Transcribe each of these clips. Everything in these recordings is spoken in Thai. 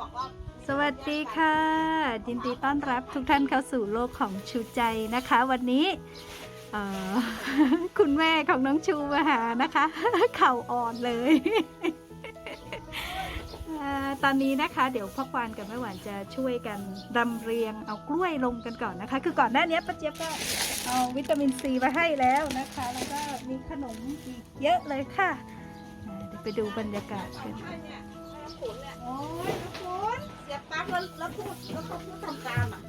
บอกว่าสวัสดีค่ะยินดีต้อนรับทุกท่านเข้าสู่โลกของชูใจนะคะ วันนี้เอ่อคุณแม่ของน้องชูมาหานะคะ เข่าอ่อนเลยอ่าตอนนี้นะคะ เดี๋ยวพ่อควานกับแม่หวานจะช่วยกันรำเรียงเอากล้วยลงกันก่อนนะคะ คือก่อนหน้านี้ป้าเจี๊ยบก็เอาวิตามินซีมาให้แล้วนะคะ แล้วก็มีขนมอีกเยอะเลยค่ะอ่าเดี๋ยวไปดูบรรยากาศกันใช่เนี่ย ขุนเนี่ยโอ้ยขุนเสียบปลั๊กแล้วแล้วพูดแล้วเขาพูดทำตามอะ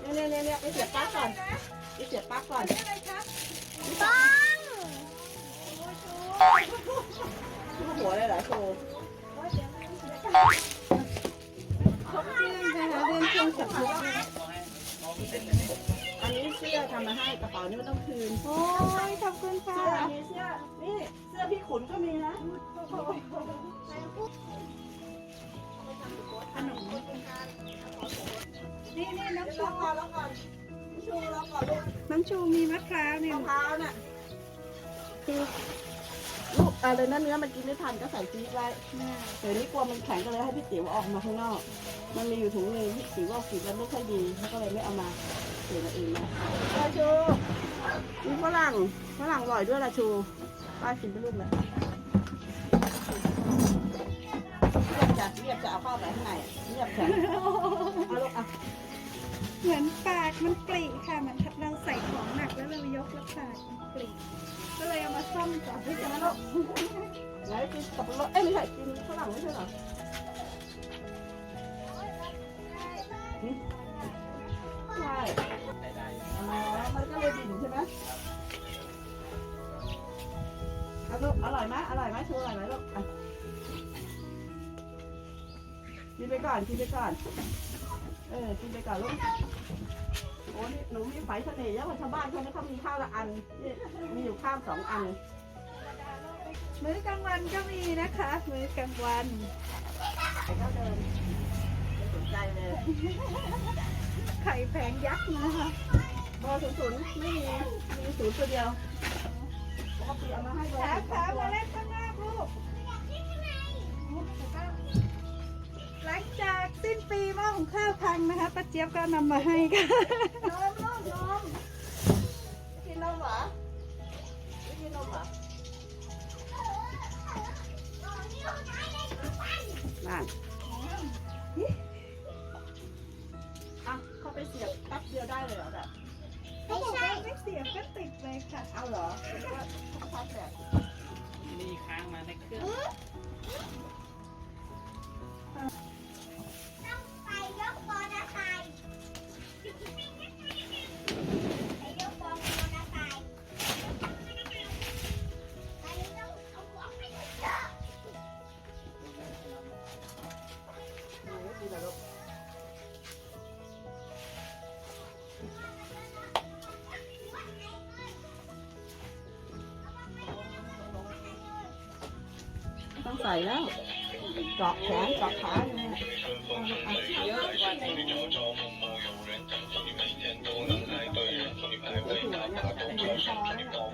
เนี่ยเนี่ยเนี่ยเนี่ยไปเสียบปลั๊กก่อนไปเสียบปลั๊กก่อนปังชูหัวเลยเหรอโชว์ครบเครื่องนะคะเรื่องเครื่องสับทุก มาให้กระเป๋านี่ไม่ต้องคืนโอ้ยขอบคุณค่ะเสื้ออันนี้เสื้อนี่เสื้อพี่ขุนก็มีนะนี่นี่น้องชูแล้วก่อนแล้วก่อนชูแล้วก่อนลูกน้องชูมีมะพร้าวเนี่ยมะพร้าวน่ะคือลูกอะไรนั่นเนื้อมันกินไม่ทันก็ใส่ฟรีซไว้เดี๋ยวนี้กลัวมันแข็งก็เลยให้พี่ติ๋วออกมาข้างนอก มันมีอยู่ถุงหนึงพี่ติ๋วว่ากินแล้วไม่ค่อยดีเขาก็เลยไม่เอามาเสียมาเองนะป้าชูมีฝรั่งฝรั่งอร่อยด้วยล่ะชูป้ากินไปลูกเลยเรียบจะเรียบจะเอาเข้าไปข้างในเรียบแข็งเอาลูกอะเหมือนปากมันปรีค่ะเหมือนเราใส่ของหนักแล้วเรายกแล้วปากมันปรีก็เลยเอามาซ่อมก่อนไม่ใช่หรอกไหนกินสับปะรดเอ้ยไม่ใช่กินฝรั่งไม่ใช่เหรอ ใช่อ๋อมันก็เลยดิ่นใช่ไหมเอาลูกอร่อยไหมอร่อยไหมชูอร่อยไหมลูกอะกินไปก่อนกินไปก่อน เออกินไปก่อนลูกโอ้นี่หนูมีไฟเสน่ห์เยอะกว่าชาวบ้านเขานะเขามีข้าวละอันนี่มีอยู่ข้าวสองอัน มื้อกลางวันก็มีนะคะ มื้อกลางวันไอ้ก็เดิน ใจเลย ไข่แผงยักษ์นะคะบอศูนย์ศูนย์ไม่มีมีศูนย์ตัวเดียวปกติเอามาให้เบอร์ขาสาองตัวมาเล่นข้างหน้าลูกหลังจากสิ้นปีหม้อของข้าวพังนะคะป้าเจี๊ยบก็นำมาให้ค่ะ อแบบเขาบอกว่าไม่เสียบก็ติดเลยค่ะ เอาเหรอหรือว่าชาร์จแบตนี่ค้างมาในเครื่องไปยกมอเตอร์ไซค์ไต้องใส่แล้วเกาะแขนเกาะขาอย่างเงี้ยเยอะกว่าในเดี๋ยวหัวเนี่ยเป็นหัวคอแล้วน่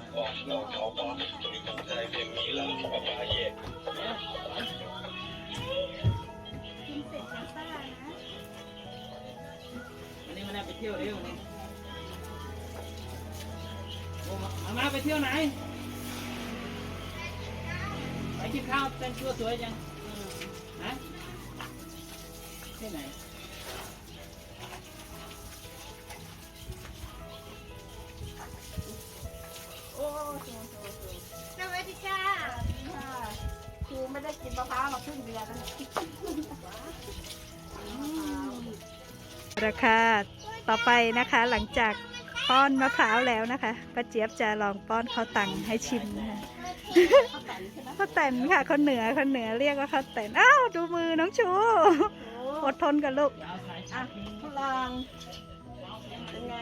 ะกินเสร็จแล้วซ่านะวันนี้มันไปเที่ยวเร็วนี่โอ้มามาไปเที่ยวไหน กินข้าวแต่งตัวสวยจังอืมฮะที่ไหนโอ้โหโหโหสวัสดีค่ะค่ะครูไม่ได้กินมะพร้าวมาครึ่งเดือนแล้วราคาต่อไปนะคะหลังจาก ป้อนมะพร้าวแล้วนะคะป้าเจี๊ยบจะลองป้อนข้าวตังให้ชิมนะคะข้าวแตนใช่ไหมข้าวแตนค่ะคนเหนือคนเหนือเรียกว่าข้าวแตนอ้าวดูมือน้องชูอดทนกันลูกเดี๋ยวเอาสายอะชาร์จทิ้งพลังเป็นไง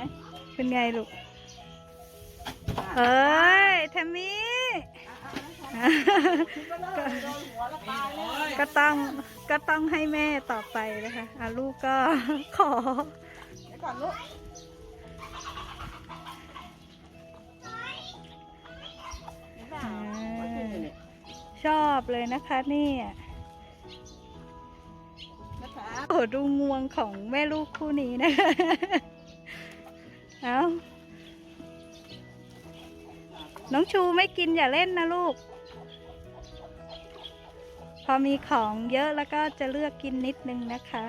เป็นไงลูกเอ้ยแทมมี่คิดว่าเลิกโดนหัวแล้วตายเลยก็ต้องก็ต้องให้แม่ต่อไปนะคะอะลูกก็ขอเดี๋ยวก่อนลูก ชอบเลยนะคะเนี่ยโอ้ดูงวงของแม่ลูกคู่นี้นะคะเอาน้องชูไม่กินอย่าเล่นนะลูก พอมีของเยอะแล้วก็จะเลือกกินนิดนึงนะคะ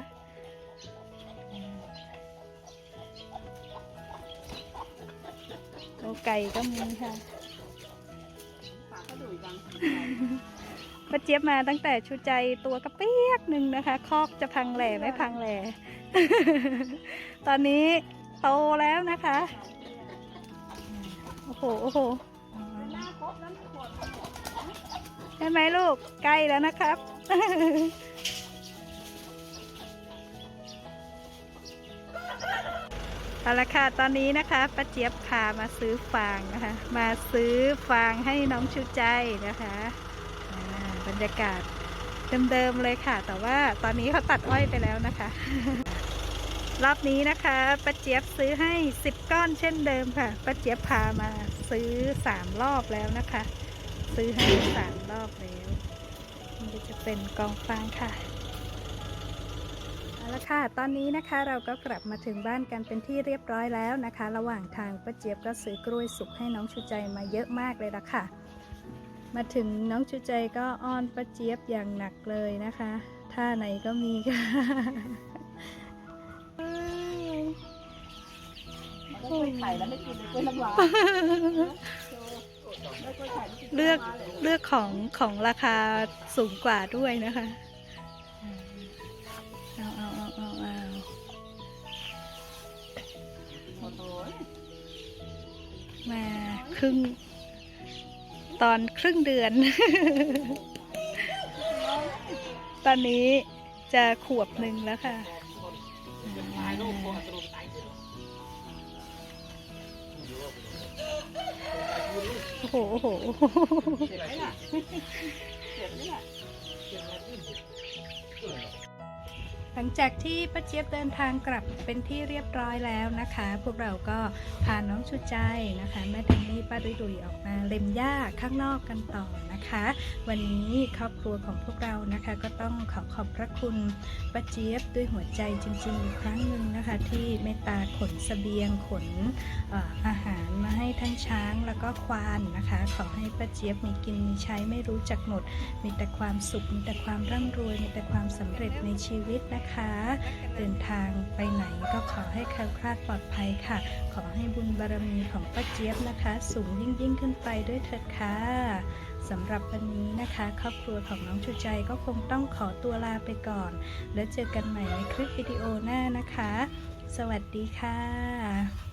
โอไก่ก็มีค่ะ กก็ดุยจังป้าเจี๊ยบมาตั้งแต่ชูใจตัวกระเปียกหนึ่งนะคะ คอกจะพังแหล่ไม่พังแหล่ตอนนี้โตแล้วนะคะ โอ้โหโอ้โหใช่ไหมลูกใกล้แล้วนะครับ เอาละค่ะตอนนี้นะคะป้าเจี๊ยบพามาซื้อฟางนะคะ มาซื้อฟางให้น้องชูใจนะคะบรรยากาศเดิมๆเลยค่ะ แต่ว่าตอนนี้เขาตัดอ้อยไปแล้วนะคะ รอบนี้นะคะป้าเจี๊ยบซื้อให้ 10 ก้อนเช่นเดิมค่ะป้าเจี๊ยบพามาซื้อ 3 รอบแล้วนะคะ ซื้อให้ 3 รอบแล้วนี่จะเป็นกองฟางค่ะ เอาละค่ะ ตอนนี้นะคะเราก็กลับมาถึงบ้านกันเป็นที่เรียบร้อยแล้วนะคะ ระหว่างทางป้าเจี๊ยบก็ซื้อกล้วยสุกให้น้องชูใจมาเยอะมากเลยละค่ะ มาถึงน้องชูใจก็อ้อนป้าเจี๊ยบอย่างหนักเลยนะคะ ท่าไหนก็มีค่ะมันก็กล้วยไข่แล้วไม่กินเลยกล้วยน้ำว้าแล้วกล้วยไข่ไม่กินเลือกเลือกของของราคาสูงกว่าด้วยนะคะ มาครึ่ง ตอนครึ่งเดือน ตอนนี้จะขวบหนึ่งแล้วค่ะ โอ้โห หลังจากที่ป้าเจี๊ยบเดินทางกลับเป็นที่เรียบร้อยแล้วนะคะ พวกเราก็พาน้องชุดใจนะคะแม่ดันนี่ป้าดุยดุยออกมาเล็มหญ้าข้างนอกกันต่อนะคะ วันนี้ครอบครัวของพวกเรานะคะ ก็ต้องขอขอบพระคุณป้าเจี๊ยบด้วยหัวใจจริงๆอีกครั้งหนึ่งนะคะ ที่เมตตาขนเสบียงขนออาหารมาให้ทั้งช้างแล้วก็ควานนะคะ ขอให้ป้าเจี๊ยบมีกินมีใช้ไม่รู้จักหมด มีแต่ความสุขมีแต่ความร่ำรวยมีแต่ความสำเร็จในชีวิตนะคะนะคะ เดินทางไปไหนก็ขอให้แคล้วคลาดปลอดภัยค่ะ ขอให้บุญบารมีของป้าเจี๊ยบนะคะ สูงยิ่งยิ่งขึ้นไปด้วยเถิดค่ะสำหรับวันนี้นะคะ ครอบครัวของน้องชูใจก็คงต้องขอตัวลาไปก่อน แล้วเจอกันใหม่ในคลิปวิดีโอหน้านะคะ สวัสดีค่ะ